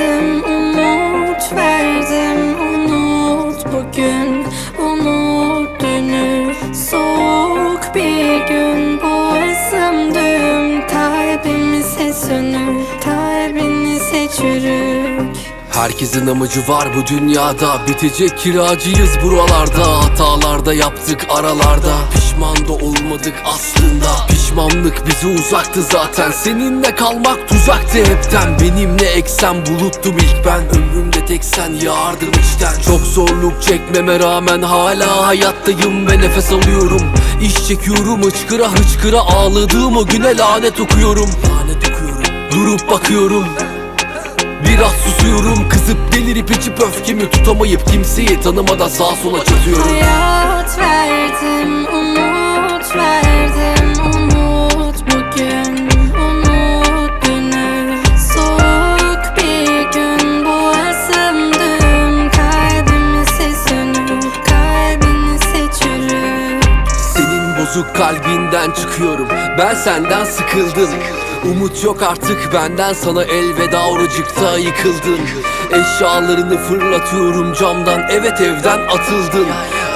Verdim, umut verdim Unut bugün, unut dünü Soğuk bir gün. Bu ısındığım Kalbimize sönük, kalbinize çürük. Herkesin amacı var bu dünyada. Bitecek kiracıyız buralarda. Hatalarda yaptık aralarda. Pişman da olmadık aslında Pişmanlık bizi uzaktı zaten. Seninle kalmak tuzaktı hepten. Benimle eksen buluttum ilk ben. Ömrümde tek sen yağardın içten. Çok zorluk çekmeme rağmen hala hayattayım ve nefes alıyorum. İş çekiyorum hıçkıra hıçkıra ağladığım o güne lanet okuyorum. Lanet okuyorum. Durup bakıyorum. Biraz susuyorum. Kızıp delirip içip öfkemi tutamayıp kimseyi tanımadan sağa sola çatıyorum Hayat verdim, bozuk kalbinden çıkıyorum. Ben senden sıkıldım. Umut yok artık benden sana elveda oracıkta yıkıldın. Eşyalarını fırlatıyorum camdan Evet evden atıldın.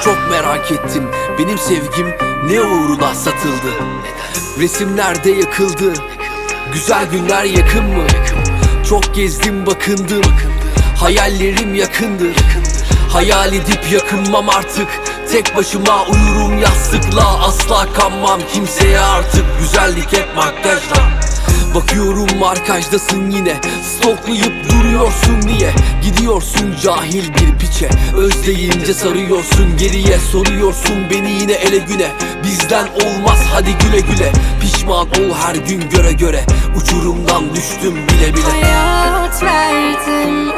Çok merak ettim benim sevgim ne uğruna satıldı? Resimlerde yakıldı Güzel günler yakın mı? Çok gezdim bakındım Hayallerim yakındır Hayal edip yakınmam artık. Tek başıma uyurum yastıkla. Asla kanmam kimseye artık. Güzellik hep makyajla. Bakıyorum markajdasın yine. Stoklayıp duruyorsun niye? Gidiyorsun cahil bir piçe. Özleyince sarıyorsun geriye Soruyorsun beni yine ele güne. Bizden olmaz hadi güle güle. Pişman ol her gün göre göre. Uçurumdan düştüm bile bile. Hayat verdim,